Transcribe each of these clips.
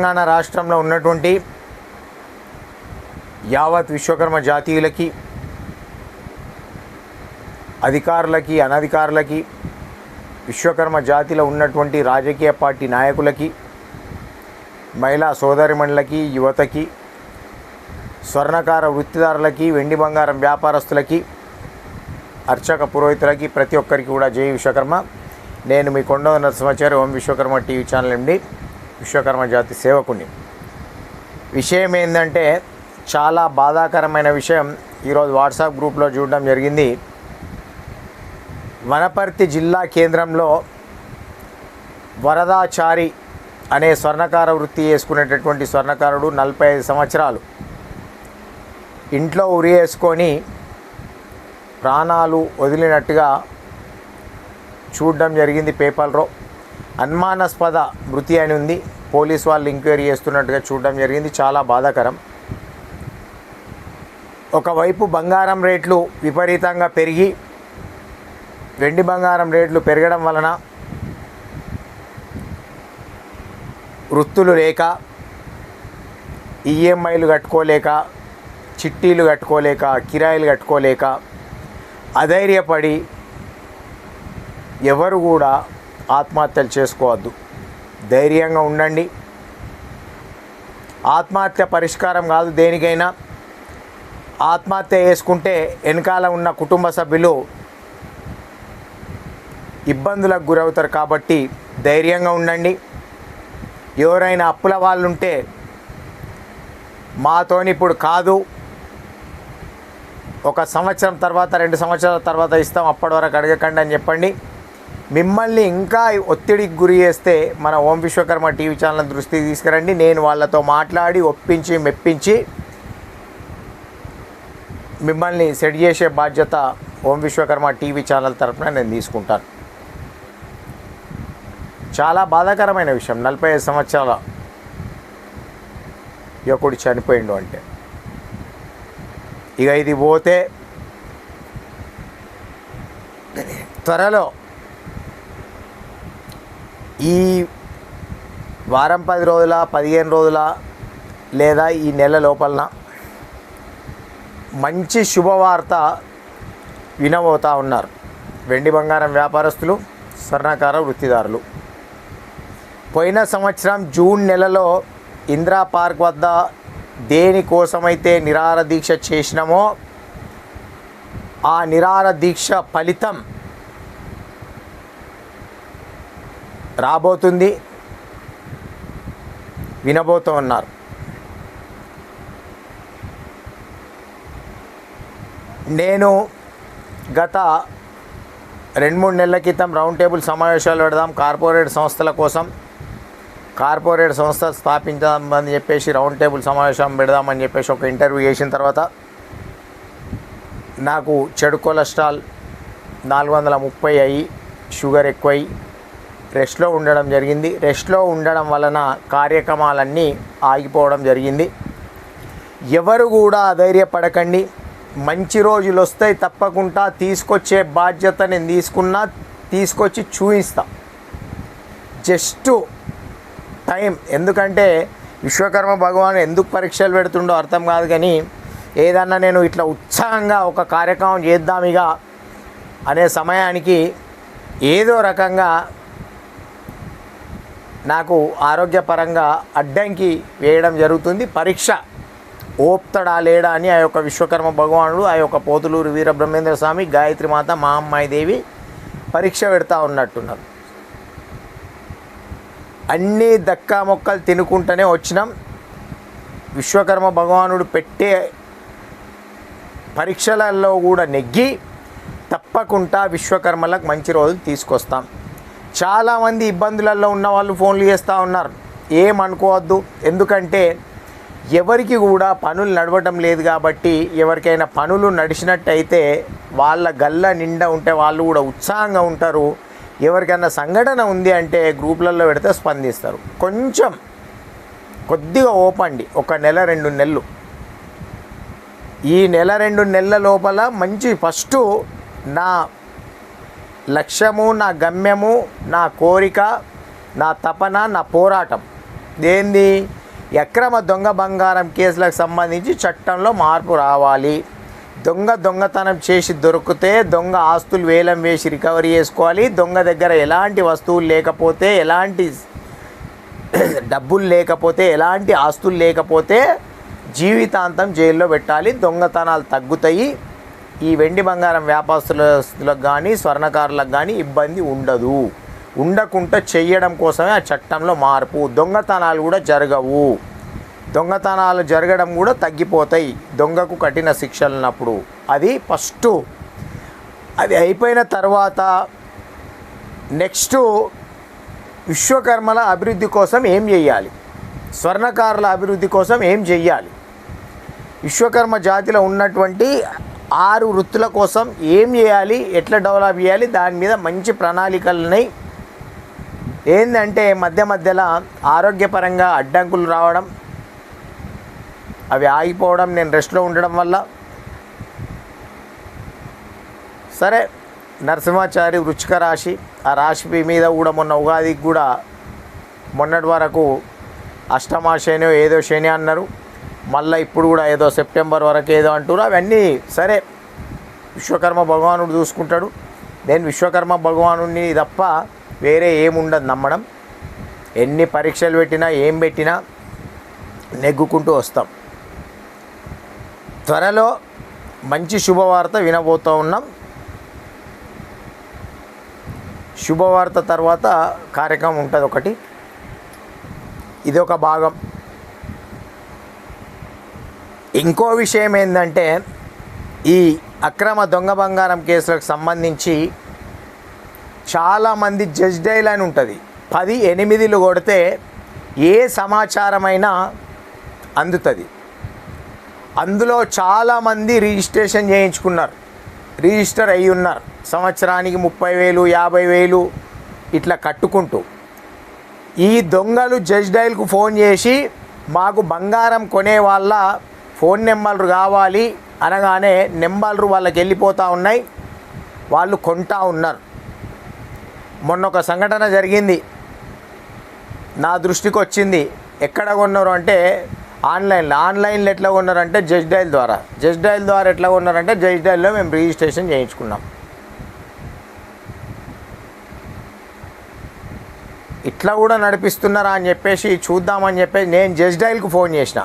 తెలంగాణ రాష్ట్రంలో ఉన్నటువంటి యావత్ విశ్వకర్మ జాతీయులకి అధికారులకి అనధికారులకి విశ్వకర్మ జాతిలో ఉన్నటువంటి రాజకీయ పార్టీ నాయకులకి మహిళా సోదరిమణులకి యువతకి స్వర్ణకార వృత్తిదారులకి వెండి బంగారం వ్యాపారస్తులకి అర్చక పురోహితులకి ప్రతి ఒక్కరికి కూడా జై విశ్వకర్మ. నేను మీ కొండ నరసింహాచారి ఓం విశ్వకర్మ టీవీ ఛానల్ నుండి విశ్వకర్మ జాతి సేవకుని. విషయం ఏంటంటే చాలా బాధాకరమైన విషయం ఈరోజు వాట్సాప్ గ్రూప్లో చూడడం జరిగింది. వనపర్తి జిల్లా కేంద్రంలో వరదాచారి అనే స్వర్ణకార వృత్తి చేసుకునేటటువంటి స్వర్ణకారుడు నలభై ఐదు సంవత్సరాలు. ఇంట్లో ఉరి వేసుకొని ప్రాణాలు వదిలినట్టుగా చూడడం జరిగింది పేపర్లో. అనుమానాస్పద మృతి అని ఉంది. పోలీస్ వాళ్ళు ఎంక్వైరీ చేస్తున్నట్టుగా చూడడం జరిగింది. చాలా బాధాకరం. ఒకవైపు బంగారం రేట్లు విపరీతంగా పెరిగి వెండి బంగారం రేట్లు పెరగడం వలన వృత్తులు లేక ఈఎంఐలు కట్టుకోలేక చిట్టీలు కట్టుకోలేక కిరాయిలు కట్టుకోలేక అధైర్యపడి ఎవరు కూడా ఆత్మహత్యలు చేసుకోవద్దు. ధైర్యంగా ఉండండి. ఆత్మహత్య పరిష్కారం కాదు దేనికైనా. ఆత్మహత్య చేసుకుంటే వెనకాల ఉన్న కుటుంబ సభ్యులు ఇబ్బందులకు గురవుతారు కాబట్టి ధైర్యంగా ఉండండి. ఎవరైనా అప్పుల వాళ్ళు ఉంటే మాతోని ఇప్పుడు కాదు. ఒక సంవత్సరం తర్వాత రెండు సంవత్సరాల తర్వాత ఇస్తాం అప్పటి వరకు అడగకండి అని చెప్పండి. మిమ్మల్ని ఇంకా ఒత్తిడికి గురి చేస్తే మన ఓం విశ్వకర్మ టీవీ ఛానల్ దృష్టికి తీసుకురండి. నేను వాళ్ళతో మాట్లాడి ఒప్పించి మెప్పించి మిమ్మల్ని సెట్ చేసే బాధ్యత ఓం విశ్వకర్మ టీవీ ఛానల్ తరఫున నేను తీసుకుంటాను. చాలా బాధాకరమైన విషయం. నలభై ఐదు సంవత్సరాల యువకుడు చనిపోయిండు అంటే. ఇక ఇది పోతే త్వరలో ఈ వారం పది రోజుల పదిహేను రోజుల లేదా ఈ నెల లోపలన మంచి శుభవార్త వినబోతూ ఉన్నారు. వెండి బంగారం వ్యాపారస్తులు స్వర్ణకార వృత్తిదారులు. పోయిన సంవత్సరం జూన్ నెలలో ఇందిరా పార్క్ వద్ద దేనికోసమైతే నిరార దీక్ష చేసినామో ఆ నిరార దీక్ష ఫలితం రాబోతుంది. వినబోతూ ఉన్నారు. నేను గత రెండు మూడు నెలల క్రితం రౌండ్ టేబుల్ సమావేశాలు పెడదాం కార్పొరేట్ సంస్థల కోసం కార్పొరేట్ సంస్థ స్థాపించామని చెప్పేసి రౌండ్ టేబుల్ సమావేశం పెడదామని చెప్పేసి ఒక ఇంటర్వ్యూ చేసిన తర్వాత నాకు చెడు కొలెస్ట్రాల్ నాలుగు వందల ముప్పై అయ్యి షుగర్ ఎక్కువై రెస్ట్లో ఉండడం జరిగింది. రెస్ట్లో ఉండడం వలన కార్యక్రమాలన్నీ ఆగిపోవడం జరిగింది. ఎవరు కూడా అధైర్యపడకండి. మంచి రోజులు వస్తాయి తప్పకుండా. తీసుకొచ్చే బాధ్యత నేను తీసుకున్నా తీసుకొచ్చి చూపిస్తా జస్ట్ టైం. ఎందుకంటే విశ్వకర్మ భగవాన్ ఎందుకు పరీక్షలు పెడుతుండో అర్థం కాదు కానీ ఏదన్నా నేను ఇట్లా ఉత్సాహంగా ఒక కార్యక్రమం చేద్దామిగా అనే సమయానికి ఏదో రకంగా నాకు ఆరోగ్యపరంగా అడ్డంకి వేయడం జరుగుతుంది. పరీక్ష ఓప్తడా లేడా అని ఆ యొక్క విశ్వకర్మ భగవానుడు ఆ యొక్క పోతులూరు వీరబ్రహ్మేంద్ర స్వామి గాయత్రి మాత మా అమ్మాయి దేవి పరీక్ష పెడతా ఉన్నట్టున్నారు. అన్నీ దక్కా మొక్కలు తినుకుంటూనే వచ్చినాం. విశ్వకర్మ భగవానుడు పెట్టే పరీక్షలలో కూడా నెగ్గి తప్పకుండా విశ్వకర్మలకు మంచి రోజులు తీసుకొస్తాం. చాలామంది ఇబ్బందులలో ఉన్న వాళ్ళు ఫోన్లు చేస్తూ ఉన్నారు. ఏమనుకోవద్దు ఎందుకంటే ఎవరికి కూడా పనులు నడవటం లేదు కాబట్టి ఎవరికైనా పనులు నడిచినట్టయితే వాళ్ళ గల్ల నిండా ఉంటే వాళ్ళు కూడా ఉత్సాహంగా ఉంటారు. ఎవరికైనా సంఘటన ఉంది అంటే గ్రూపులలో పెడితే స్పందిస్తారు. కొంచెం కొద్దిగా ఓపండి. ఒక నెల రెండు నెలలు. ఈ నెల రెండు నెలల లోపల మంచి ఫస్ట్ నా లక్ష్యము నా గమ్యము నా కోరిక నా తపన నా పోరాటం. ఏంది? అక్రమ దొంగ బంగారం కేసులకు సంబంధించి చట్టంలో మార్పు రావాలి. దొంగ దొంగతనం చేసి దొరికితే దొంగ ఆస్తులు వేలం వేసి రికవరీ చేసుకోవాలి. దొంగ దగ్గర ఎలాంటి వస్తువులు లేకపోతే ఎలాంటి డబ్బులు లేకపోతే ఎలాంటి ఆస్తులు లేకపోతే జీవితాంతం జైల్లో పెట్టాలి. దొంగతనాలు తగ్గుతాయి. ఈ వెండి బంగారం వ్యాపారస్తులకు కానీ స్వర్ణకారులకు కానీ ఇబ్బంది ఉండదు. ఉండకుండా చెయ్యడం కోసమే ఆ చట్టంలో మార్పు. దొంగతనాలు కూడా జరగవు. దొంగతనాలు జరగడం కూడా తగ్గిపోతాయి దొంగకు కఠిన శిక్షలు ఉన్నప్పుడు అది ఫస్ట్. అది అయిపోయిన తర్వాత నెక్స్ట్ విశ్వకర్మల అభివృద్ధి కోసం ఏం చేయాలి? స్వర్ణకారుల అభివృద్ధి కోసం ఏం చెయ్యాలి విశ్వకర్మ జాతిలో ఉన్నటువంటి ఆరు వృత్తుల కోసం ఏం చేయాలి? ఎట్లా డెవలప్ చేయాలి? దాని మీద మంచి ప్రణాళికలు ఉన్నాయి ఏంటంటే మధ్య మధ్యలో ఆరోగ్యపరంగా అడ్డంకులు రావడం అవి ఆగిపోవడం నేను రెస్ట్లో ఉండడం వల్ల సరే నరసింహాచారి వృచ్చిక రాశి ఆ రాశి మీద కూడా మొన్న ఉగాదికి కూడా మొన్నటి వరకు అష్టమా శని ఏదో శని అన్నారు. మళ్ళీ ఇప్పుడు కూడా ఏదో సెప్టెంబర్ వరకు ఏదో అంటారు అవన్నీ సరే విశ్వకర్మ భగవానుడు చూసుకుంటాడు. నేను విశ్వకర్మ భగవాను తప్ప వేరే ఏముండదు నమ్మడం. ఎన్ని పరీక్షలు పెట్టినా ఏం పెట్టినా నెగ్గుకుంటూ వస్తాం. త్వరలో మంచి శుభవార్త వినబోతూ ఉన్నాం. శుభవార్త తర్వాత కార్యక్రమం ఉంటుంది ఒకటి. ఇది ఒక భాగం. ఇంకో విషయం ఏంటంటే ఈ అక్రమ దొంగ బంగారం కేసులకు సంబంధించి చాలామంది జడ్జ్ డైల్ అని ఉంటుంది. పది ఎనిమిదిలు కొడితే ఏ సమాచారమైనా అందుతుంది. అందులో చాలామంది రిజిస్ట్రేషన్ చేయించుకున్నారు. రిజిస్టర్ అయ్యి ఉన్నారు. సంవత్సరానికి ముప్పై వేలు యాభై వేలు ఇట్లా కట్టుకుంటూ. ఈ దొంగలు జడ్జ్ డైల్కు ఫోన్ చేసి మాకు బంగారం కొనే వాళ్ళ ఫోన్ నెంబర్లు కావాలి అనగానే నెంబర్లు వాళ్ళకి వెళ్ళిపోతూ ఉన్నాయి. వాళ్ళు కొంటా ఉన్నారు. మొన్న ఒక సంఘటన జరిగింది. నా దృష్టికి వచ్చింది. ఎక్కడ కొన్నారు అంటే ఆన్లైన్లో. ఆన్లైన్లో ఎట్లా కొన్నారంటే జస్ట్ డైల్ ద్వారా. జస్ట్ డైల్ ద్వారా ఎట్లా కొన్నారంటే జస్ట్ డైల్లో మేము రిజిస్ట్రేషన్ చేయించుకున్నాం. ఇట్లా కూడా నడిపిస్తున్నారా అని చెప్పేసి చూద్దామని చెప్పేసి నేను జస్ట్ డైల్కి ఫోన్ చేసిన.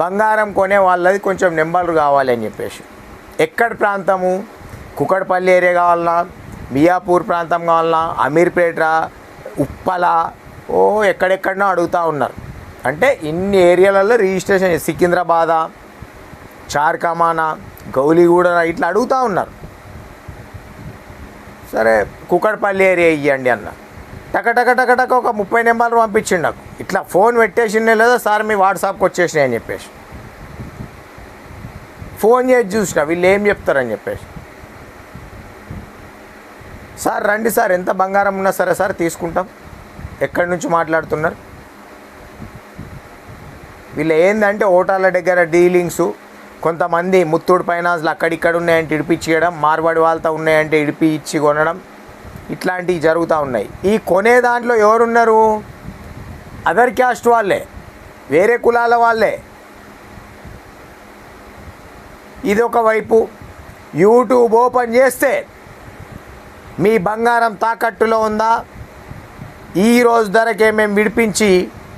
బంగారం కొనే వాళ్ళది కొంచెం నెంబర్లు కావాలి అని చెప్పేసి. ఎక్కడ ప్రాంతము? కుకట్పల్లి ఏరియా కావాలన్నా మియాపూర్ ప్రాంతం కావాలన్నా అమీర్పేట ఉప్పల? ఓ ఎక్కడెక్కడనో అడుగుతూ ఉన్నారు. అంటే ఇన్ని ఏరియాలలో రిజిస్ట్రేషన్ సికింద్రాబాద చార్కమానా గౌలిగూడ ఇట్లా అడుగుతూ ఉన్నారు. సరే కుకట్పల్లి ఏరియా ఇవ్వండి అన్నారు. టక టక టక టక ఒక ముప్పై నెంబర్లు పంపించిండు నాకు. ఇట్లా ఫోన్ పెట్టేసిండే లేదా సార్ మీ వాట్సాప్కి వచ్చేసినాయి అని చెప్పేసి. ఫోన్ చేసి చూసిన వీళ్ళు ఏం చెప్తారని చెప్పేసి. సార్ రండి సార్ ఎంత బంగారం ఉన్నా సరే సార్ తీసుకుంటాం. ఎక్కడి నుంచి మాట్లాడుతున్నారు? వీళ్ళు ఏంటంటే ఓటాల దగ్గర డీలింగ్స్ కొంతమంది ముత్తూడు ఫైనాన్స్లు అక్కడిక్కడ ఉన్నాయంటే ఇడిపించేయడం మార్వాడి వాళ్ళతో ఉన్నాయంటే ఇడిపి ఇచ్చి కొనడం ఇట్లాంటివి జరుగుతూ ఉన్నాయి. ఈ కొనే దాంట్లో ఎవరున్నారు? అదర్ క్యాస్ట్ వాళ్ళే. వేరే కులాల వాళ్ళే. ఇది ఒక వైపు. యూట్యూబ్ ఓపెన్ చేస్తే మీ బంగారం తాకట్టులో ఉందా? ఈ రోజు ధరకే మేము విడిపించి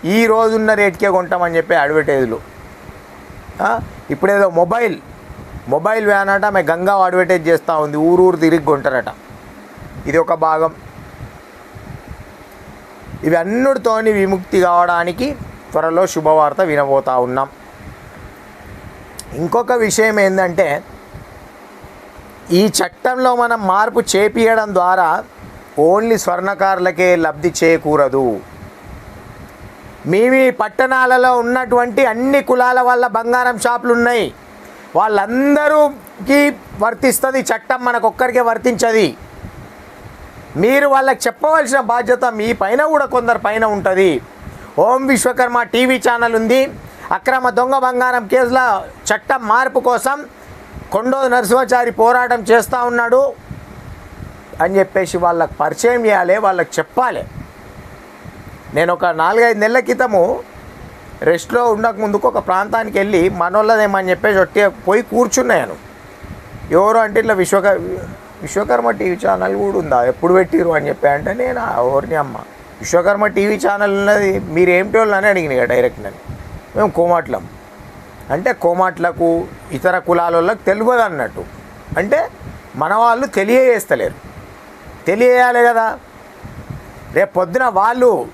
ఈ రోజున్న రేట్కే కొంటామని చెప్పి అడ్వర్టైజ్లు ఇప్పుడేదో మొబైల్. మొబైల్ వ్యాన్ అట మేము గంగా అడ్వర్టైజ్ చేస్తూ ఉంది. ఊరు ఊరు తిరిగి కొంటారట. ఇది ఒక భాగం. ఇవి విముక్తి కావడానికి త్వరలో శుభవార్త వినబోతా ఉన్నాం. ఇంకొక విషయం ఏంటంటే ఈ చట్టంలో మనం మార్పు చేపియడం ద్వారా ఓన్లీ స్వర్ణకారులకే లబ్ధి చేకూరదు. మీ మీ పట్టణాలలో ఉన్నటువంటి అన్ని కులాల వల్ల బంగారం షాపులు ఉన్నాయి వాళ్ళందరూకి వర్తిస్తుంది చట్టం మనకొక్కరికే వర్తించది. మీరు వాళ్ళకి చెప్పవలసిన బాధ్యత మీ పైన కూడా కొందరు పైన ఉంటుంది. ఓం విశ్వకర్మ టీవీ ఛానల్ ఉంది. అక్రమ దొంగ బంగారం కేసుల చట్టం మార్పు కోసం కొండో నరసింహచారి పోరాటం చేస్తూ ఉన్నాడు అని చెప్పేసి వాళ్ళకి పరిచయం చేయాలి వాళ్ళకి చెప్పాలి. నేను ఒక నాలుగైదు నెలల క్రితము రెస్ట్లో ఉండక ముందుకు ఒక ప్రాంతానికి వెళ్ళి మనోళ్ళదేమని చెప్పేసి ఒట్టి పోయి కూర్చున్నాను ఎవరు అంటే ఇట్లా విశ్వక విశ్వకర్మ టీవీ ఛానల్ కూడా ఉందా? ఎప్పుడు పెట్టిరు అని చెప్పి అంటే నేను ఎవరిని అమ్మ. విశ్వకర్మ టీవీ ఛానల్ ఉన్నది మీరు ఏమిటి వాళ్ళు అని అడిగిన డైరెక్ట్ నన్ను. మేము కోమాట్లం. అంటే కోమాట్లకు ఇతర కులాల తెలియదు అన్నట్టు. అంటే మన వాళ్ళు తెలియజేస్తలేరు. తెలియజేయాలి కదా. రేపు పొద్దున వాళ్ళు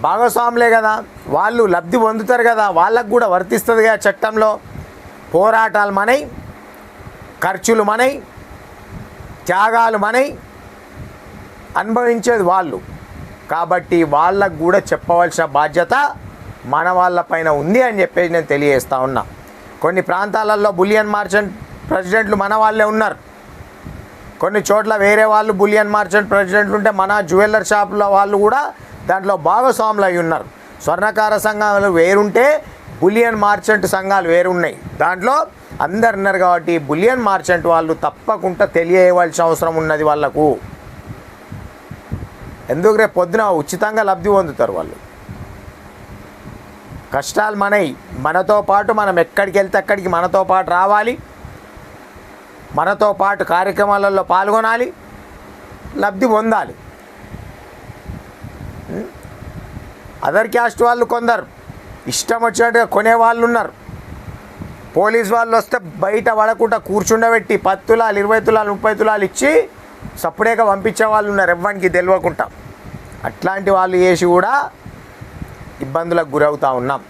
భాగస్వాములే కదా. వాళ్ళు లబ్ధి పొందుతారు కదా. వాళ్ళకు కూడా వర్తిస్తుంది కదా చట్టంలో. పోరాటాలు మనై ఖర్చులు మనై త్యాగాలు మనై అనుభవించేది వాళ్ళు. కాబట్టి వాళ్ళకు కూడా చెప్పవలసిన బాధ్యత మన వాళ్ళపైన ఉంది అని చెప్పేసి నేను తెలియజేస్తా ఉన్నా. కొన్ని ప్రాంతాలలో బులియన్ మార్చెంట్ ప్రెసిడెంట్లు మన వాళ్ళే ఉన్నారు. కొన్ని చోట్ల వేరే వాళ్ళు బులియన్ మార్చెంట్ ప్రెసిడెంట్లు ఉంటే మన జ్యువెలర్ షాపుల వాళ్ళు కూడా దాంట్లో భాగస్వాములు అయి ఉన్నారు. స్వర్ణకార సంఘాలు వేరుంటే బులియన్ మార్చెంట్ సంఘాలు వేరున్నాయి. దాంట్లో అందరు అన్నారు కాబట్టి బులియన్ మార్చెంట్ వాళ్ళు తప్పకుండా తెలియవలసిన అవసరం ఉన్నది వాళ్ళకు. ఎందుకు రేపు పొద్దున ఉచితంగా లబ్ధి పొందుతారు వాళ్ళు? కష్టాలు మనై మనతో పాటు మనం ఎక్కడికి వెళ్తే అక్కడికి మనతో పాటు రావాలి. మనతో పాటు కార్యక్రమాలలో పాల్గొనాలి. లబ్ధి పొందాలి. అదర్ క్యాస్ట్ వాళ్ళు కొందరు. ఇష్టం వచ్చినట్టుగా కొనేవాళ్ళు ఉన్నారు. పోలీస్ వాళ్ళు వస్తే బయట పడకుండా కూర్చుండబెట్టి పది తులాలు ఇరవై తులాలు ముప్పై తులాలు ఇచ్చి సప్పుడేగా పంపించే వాళ్ళు ఉన్నారు ఎవ్వరికి తెలియకుండా అట్లాంటి వాళ్ళు చేసి కూడా ఇబ్బందులకు గురవుతూ ఉన్నాం.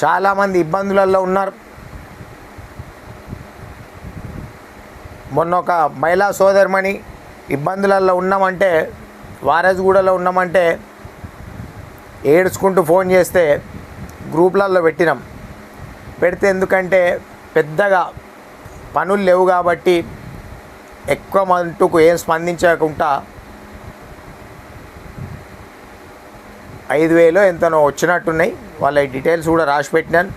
చాలామంది ఇబ్బందులలో ఉన్నారు. మొన్న ఒక మహిళా సోదరిమణి ఇబ్బందులలో ఉన్నామంటే వారసుగూడలో ఉన్నామంటే ఏడ్చుకుంటూ ఫోన్ చేస్తే గ్రూప్లలో పెట్టినాం. పెడితే ఎందుకంటే పెద్దగా పనులు లేవు కాబట్టి ఎక్కువ మటుకు ఏం స్పందించకుండా ఐదు వేలు ఎంతనో వచ్చినట్టున్నాయి. వాళ్ళ డీటెయిల్స్ కూడా రాసి పెట్టినాను.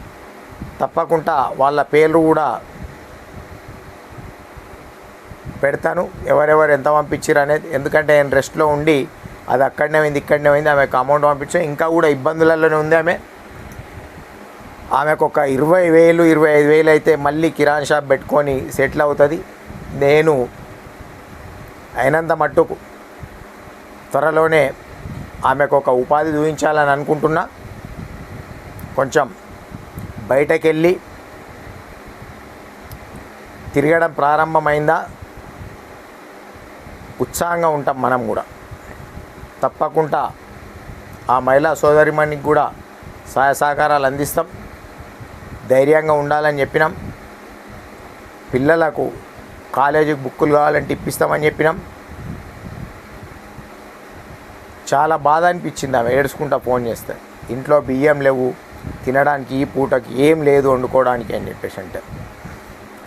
తప్పకుండా వాళ్ళ పేర్లు కూడా పెడతాను. ఎవరెవరు ఎంత పంపించారు అనేది. ఎందుకంటే నేను రెస్ట్లో ఉండి అది అక్కడనే అయింది ఇక్కడనే అయింది ఆమెకు అమౌంట్ పంపించాం. ఇంకా కూడా ఇబ్బందులలోనే ఉంది ఆమె. ఆమెకు ఒక ఇరవై వేలు ఇరవై ఐదు వేలు అయితే మళ్ళీ కిరాణ్ షాప్ పెట్టుకొని సెటిల్ అవుతుంది. నేను అయినంత మట్టుకు త్వరలోనే ఆమెకు ఒక ఉపాధి చూపించాలని అనుకుంటున్నా. కొంచెం బయటకెళ్ళి తిరగడం ప్రారంభమైందా? ఉత్సాహంగా ఉంటాం మనం కూడా. తప్పకుండా ఆ మహిళా సోదరిమణికి కూడా సహాయ సహకారాలు అందిస్తాం. ధైర్యంగా ఉండాలని చెప్పినాం. పిల్లలకు కాలేజీకి బుక్కులు కావాలంటే ఇప్పిస్తామని చెప్పినాం. చాలా బాధ అనిపించింది ఆమె ఏడుచుకుంటా ఫోన్ చేస్తే. ఇంట్లో బియ్యం లేవు తినడానికి ఈ పూటకి ఏం లేదు వండుకోవడానికి అని చెప్పేసి అంటే.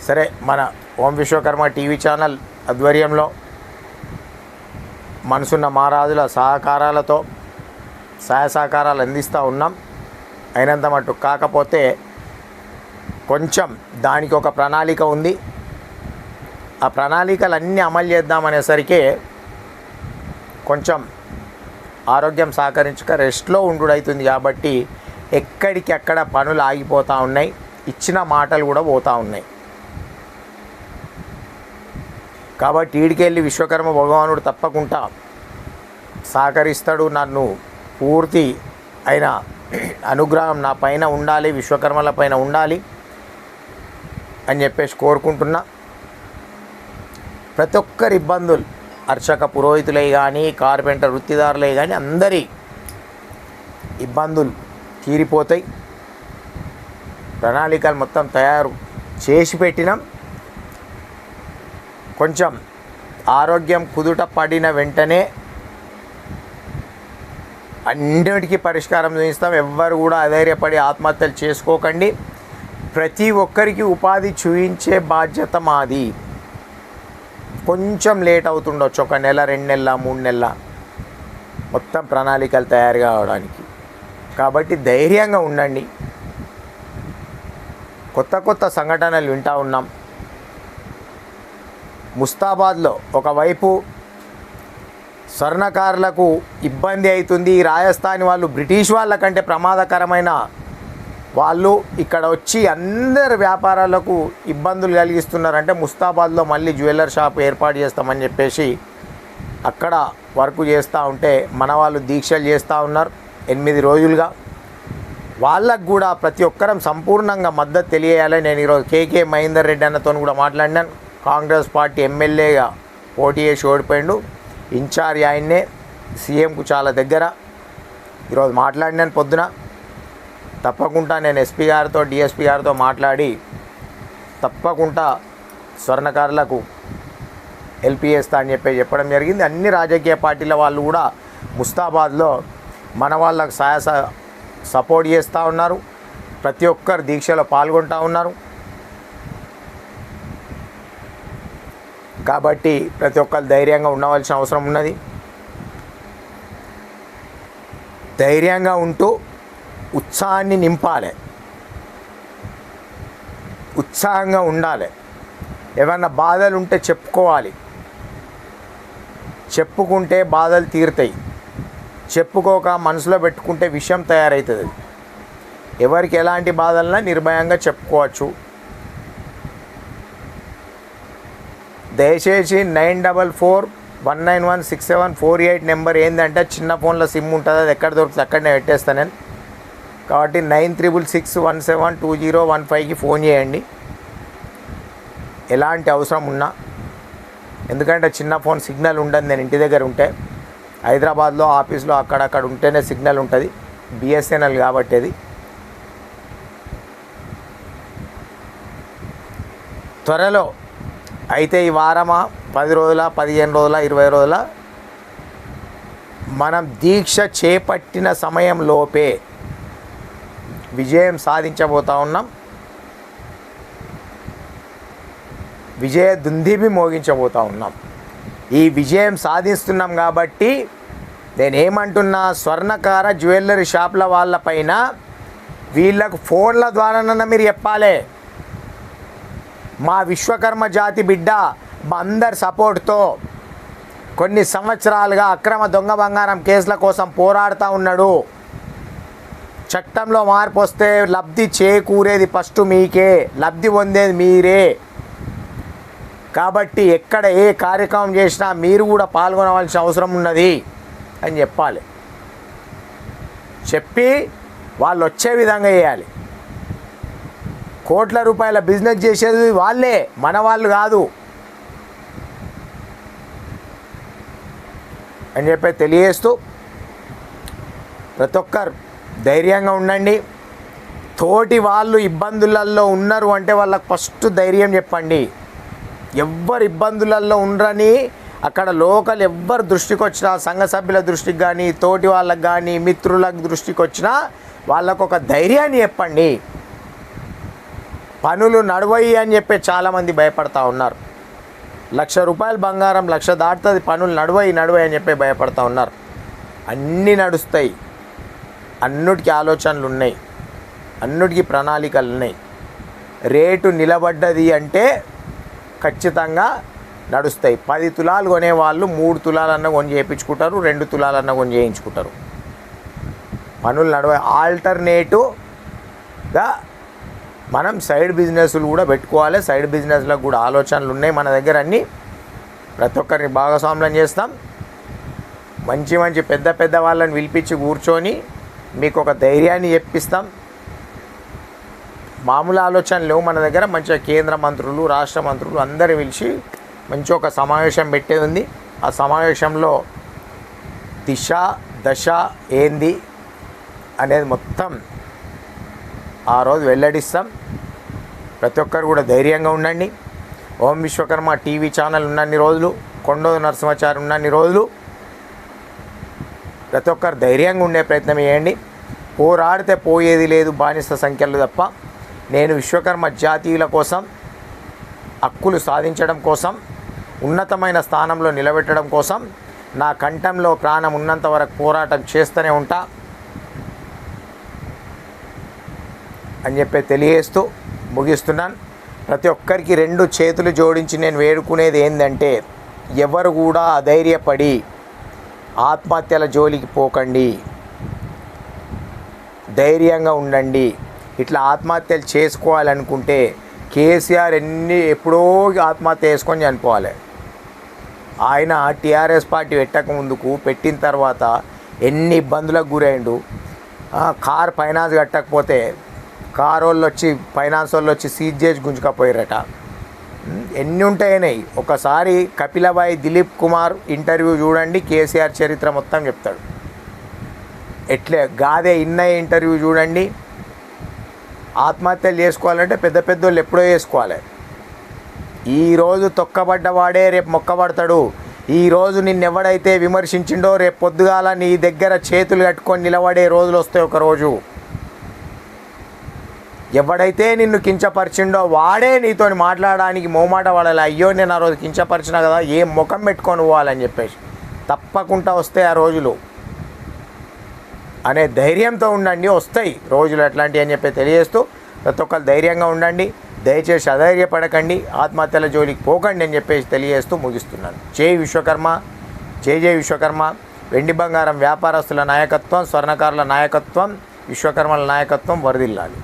సరే మన ఓం విశ్వకర్మ టీవీ ఛానల్ ఆధ్వర్యంలో మనసున్న మహారాజుల సహకారాలతో సహాయ సహకారాలు అందిస్తూ ఉన్నాం. అయినంత మటు కాకపోతే కొంచెం దానికి ఒక ప్రణాళిక ఉంది. ఆ ప్రణాళికలన్నీ అమలు చేద్దామనేసరికి కొంచెం ఆరోగ్యం సహకరించక రెస్ట్లో ఉండుడవుతుంది కాబట్టి ఎక్కడికి అక్కడ పనులు ఆగిపోతూ ఉన్నాయి. ఇచ్చిన మాటలు కూడా పోతూ ఉన్నాయి. కాబట్టి ఈడికెళ్ళి విశ్వకర్మ భగవానుడు తప్పకుండా సహకరిస్తాడు. నన్ను పూర్తి అయిన అనుగ్రహం నా పైన ఉండాలి విశ్వకర్మల పైన ఉండాలి. అని చెప్పేసి కోరుకుంటున్నా. ప్రతి ఒక్కరి ఇబ్బందులు అర్చక పురోహితులే కానీ కార్పెంటర్ వృత్తిదారులే కానీ అందరి ఇబ్బందులు తీరిపోతాయి. ప్రణాళికలు మొత్తం తయారు చేసి పెట్టినాం. కొంచెం ఆరోగ్యం కుదుట పడిన వెంటనే అన్నిటికీ పరిష్కారం చూపిస్తాం. ఎవ్వరు కూడా అధైర్యపడి ఆత్మహత్యలు చేసుకోకండి. ప్రతి ఒక్కరికి ఉపాధి చూయించే బాధ్యత మాది. కొంచెం లేట్ అవుతుండొచ్చు ఒక నెల రెండు నెలల మూడు నెలల. మొత్తం ప్రణాళికలు తయారు కావడానికి. కాబట్టి ధైర్యంగా ఉండండి. కొత్త కొత్త సంఘటనలు వింటూ ఉన్నాం. ముస్తాబాద్లో ఒకవైపు స్వర్ణకారులకు ఇబ్బంది అవుతుంది. రాజస్థాన్ వాళ్ళు బ్రిటిష్ వాళ్ళ కంటే ప్రమాదకరమైన వాళ్ళు ఇక్కడ వచ్చి అందరి వ్యాపారాలకు ఇబ్బందులు కలిగిస్తున్నారంటే ముస్తాబాద్లో మళ్ళీ జ్యువెలర్ షాప్ ఏర్పాటు చేస్తామని చెప్పేసి అక్కడ వర్క్ చేస్తూ ఉంటే మన వాళ్ళు దీక్షలు చేస్తూ ఉన్నారు ఎనిమిది రోజులుగా. వాళ్ళకు కూడా ప్రతి ఒక్కరం సంపూర్ణంగా మద్దతు తెలియాలని నేను ఈరోజు కేకే మహేందర్ రెడ్డి అన్నతో కూడా మాట్లాడినాను. కాంగ్రెస్ పార్టీ ఎమ్మెల్యేగా పోటీ చేసి ఓడిపోయిండు. ఇన్ఛార్జ్ ఆయన్నే సీఎంకు చాలా దగ్గర ఈరోజు మాట్లాడినాను పొద్దున. తప్పకుండా నేను ఎస్పీ గారితో డిఎస్పీ గారితో మాట్లాడి తప్పకుండా స్వర్ణకారులకు హెల్ప్ చేస్తా అని చెప్పి చెప్పడం జరిగింది. అన్ని రాజకీయ పార్టీల వాళ్ళు కూడా ముస్తాబాద్లో మన వాళ్ళకు సహాయ సపోర్ట్ చేస్తూ ఉన్నారు. ప్రతి ఒక్కరు దీక్షలో పాల్గొంటూ ఉన్నారు. కాబట్టి ప్రతి ఒక్కరు ధైర్యంగా ఉండవలసిన అవసరం ఉన్నది. ధైర్యంగా ఉంటూ ఉత్సాహాన్ని నింపాలి. ఉత్సాహంగా ఉండాలి. ఏమన్నా బాధలు ఉంటే చెప్పుకోవాలి. చెప్పుకుంటే బాధలు తీరుతాయి. చెప్పుకోక మనసులో పెట్టుకుంటే విషయం తయారవుతుంది ఎవరికి ఎలాంటి బాధలన్నా నిర్భయంగా చెప్పుకోవచ్చు. దయచేసి nine double four one nine one six seven four eight number ఏంటంటే చిన్న ఫోన్లో సిమ్ ఉంటుంది అది ఎక్కడ దొరుకుతుంది అక్కడనే పెట్టేస్తాను నేను. కాబట్టి nine triple six one seven two zero one ఫైవ్కి ఫోన్ చేయండి. ఎలాంటి అవసరం ఉన్నా. ఎందుకంటే చిన్న ఫోన్ సిగ్నల్ ఉండదు నేను ఇంటి దగ్గర ఉంటే. హైదరాబాద్లో ఆఫీస్లో అక్కడక్కడ ఉంటేనే సిగ్నల్ ఉంటుంది. బిఎస్ఎన్ఎల్ కాబట్టి అది. త్వరలో అయితే ఈ వారమా? పది రోజుల పదిహేను రోజుల ఇరవై రోజుల? మనం దీక్ష చేపట్టిన సమయంలోపే విజయం సాధించబోతా ఉన్నాం. విజయ దుందిబి మోగించబోతా ఉన్నాం. ఈ విజయం సాధిస్తున్నాం కాబట్టి నేనేమంటున్నా స్వర్ణకార జ్యువెలరీ షాప్ల వాళ్ళపైన వీళ్ళకు ఫోన్ల ద్వారానన్నా మీరు చెప్పాలి. మా విశ్వకర్మ జాతి బిడ్డ మా అందరి సపోర్ట్తో కొన్ని సంవత్సరాలుగా అక్రమ దొంగ బంగారం కేసుల కోసం పోరాడుతూ ఉన్నాడు. చట్టంలో మార్పు వస్తే లబ్ధి చేకూరేది ఫస్ట్ మీకే లబ్ధి పొందేది మీరే. కాబట్టి ఎక్కడ ఏ కార్యక్రమం చేసినా మీరు కూడా పాల్గొనవలసిన అవసరం ఉన్నది అని చెప్పాలి. చెప్పి వాళ్ళు వచ్చే విధంగా చేయాలి. కోట్ల రూపాయల బిజినెస్ చేసేది వాళ్ళే మన వాళ్ళు కాదు. అని చెప్పి తెలియజేస్తూ ప్రతి ఒక్కరు ధైర్యంగా ఉండండి. తోటి వాళ్ళు ఇబ్బందులలో ఉన్నారు అంటే వాళ్ళకి ఫస్ట్ ధైర్యం చెప్పండి. ఎవ్వరు ఇబ్బందులలో ఉండరని అక్కడ లోకల్ ఎవ్వరు దృష్టికి వచ్చినా సంఘ సభ్యుల దృష్టికి కానీ తోటి వాళ్ళకి కానీ మిత్రులకు దృష్టికి వచ్చినా వాళ్ళకు ఒక ధైర్యాన్ని చెప్పండి. పనులు నడవయి అని చెప్పి చాలామంది భయపడతా ఉన్నారు. లక్ష రూపాయల బంగారం లక్ష దాటుతుంది పనులు నడవయి నడవయి అని చెప్పి భయపడతా ఉన్నారు. అన్నీ నడుస్తాయి. అన్నిటికీ ఆలోచనలు ఉన్నాయి. అన్నిటికీ ప్రణాళికలు ఉన్నాయి రేటు నిలబడ్డది అంటే ఖచ్చితంగా నడుస్తాయి. పది తులాలు కొనేవాళ్ళు మూడు తులాలన్న కొని చేయించుకుంటారు రెండు తులాలన్న కొని చేయించుకుంటారు. పనులు నడవ ఆల్టర్నేటివ్గా మనం సైడ్ బిజినెస్లు కూడా పెట్టుకోవాలి. సైడ్ బిజినెస్లకు కూడా ఆలోచనలు ఉన్నాయి మన దగ్గర అన్నీ. ప్రతి ఒక్కరిని భాగస్వామ్యం చేస్తాం. మంచి మంచి పెద్ద పెద్ద వాళ్ళని పిలిపించి కూర్చొని మీకు ఒక ధైర్యాన్ని చెప్పిస్తాం మామూలు ఆలోచనలు లేవు మన దగ్గర. మంచిగా కేంద్ర మంత్రులు రాష్ట్ర మంత్రులు అందరు పిలిచి మంచి ఒక సమావేశం పెట్టేది ఉంది. ఆ సమావేశంలో దిశ దశ ఏంది అనేది మొత్తం ఆ రోజు వెల్లడిస్తాం. ప్రతి ఒక్కరు కూడా ధైర్యంగా ఉండండి. ఓం విశ్వకర్మ టీవీ ఛానల్ ఉన్నన్ని రోజులు కొండోదు నరసింహాచారి ఉన్నన్ని రోజులు. ప్రతి ఒక్కరు ధైర్యంగా ఉండే ప్రయత్నం చేయండి. పోరాడితే పోయేది లేదు బానిస సంఖ్యలు తప్ప. నేను విశ్వకర్మ జాతీయుల కోసం హక్కులు సాధించడం కోసం ఉన్నతమైన స్థానంలో నిలబెట్టడం కోసం నా కంఠంలో ప్రాణం ఉన్నంత వరకు పోరాటం చేస్తూనే ఉంటా అని చెప్పి తెలియజేస్తూ ముగిస్తున్నాను. ప్రతి ఒక్కరికి రెండు చేతులు జోడించి నేను వేడుకునేది ఏంటంటే ఎవరు కూడా అధైర్యపడి ఆత్మహత్యల జోలికి పోకండి. ధైర్యంగా ఉండండి. ఇట్లా ఆత్మహత్యలు చేసుకోవాలనుకుంటే కేసీఆర్ ఎన్ని ఎప్పుడో ఆత్మహత్య చేసుకొని చనిపోవాలి. ఆయన టీఆర్ఎస్ పార్టీ పెట్టక ముందుకు పెట్టిన తర్వాత ఎన్ని ఇబ్బందులకు గురైండు. కార్ ఫైనాన్స్ కట్టకపోతే కారు వాళ్ళు వచ్చి ఫైనాన్స్ వాళ్ళు వచ్చి సీజ్ చేసి గుంజుకపోయారట. ఎన్ని ఉంటాయన్నాయి ఒకసారి కపిలబాయి దిలీప్ కుమార్ ఇంటర్వ్యూ చూడండి కేసీఆర్ చరిత్ర మొత్తం చెప్తాడు. ఎట్లే గాదే ఇన్నయ్య ఇంటర్వ్యూ చూడండి. ఆత్మహత్యలు చేసుకోవాలంటే పెద్ద పెద్ద వాళ్ళు ఎప్పుడో చేసుకోవాలి. ఈరోజు తొక్కబడ్డవాడే రేపు మొక్కబడతాడు. ఈరోజు నిన్నెవడైతే విమర్శించిండో రేపు పొద్దుగాల నీ దగ్గర చేతులు కట్టుకొని నిలబడే రోజులు వస్తాయి ఒకరోజు ఎవడైతే నిన్ను కించపరిచిండో వాడే నీతో మాట్లాడడానికి మోమాట వాడాలి. అయ్యో నేను ఆ రోజు కించపరిచినా కదా ఏం ముఖం పెట్టుకొని పోవాలని చెప్పేసి. తప్పకుండా వస్తాయి ఆ రోజులు. అనే ధైర్యంతో ఉండండి వస్తాయి రోజులు అట్లాంటివి అని చెప్పి తెలియజేస్తూ ప్రతి ఒక్కరు ధైర్యంగా ఉండండి దయచేసి అధైర్యపడకండి ఆత్మహత్యల జోలికి పోకండి అని చెప్పేసి తెలియజేస్తూ ముగిస్తున్నాను. జై విశ్వకర్మ జై జై విశ్వకర్మ. వెండి బంగారం వ్యాపారస్తుల నాయకత్వం స్వర్ణకారుల నాయకత్వం విశ్వకర్మల నాయకత్వం వరదిల్లాలి.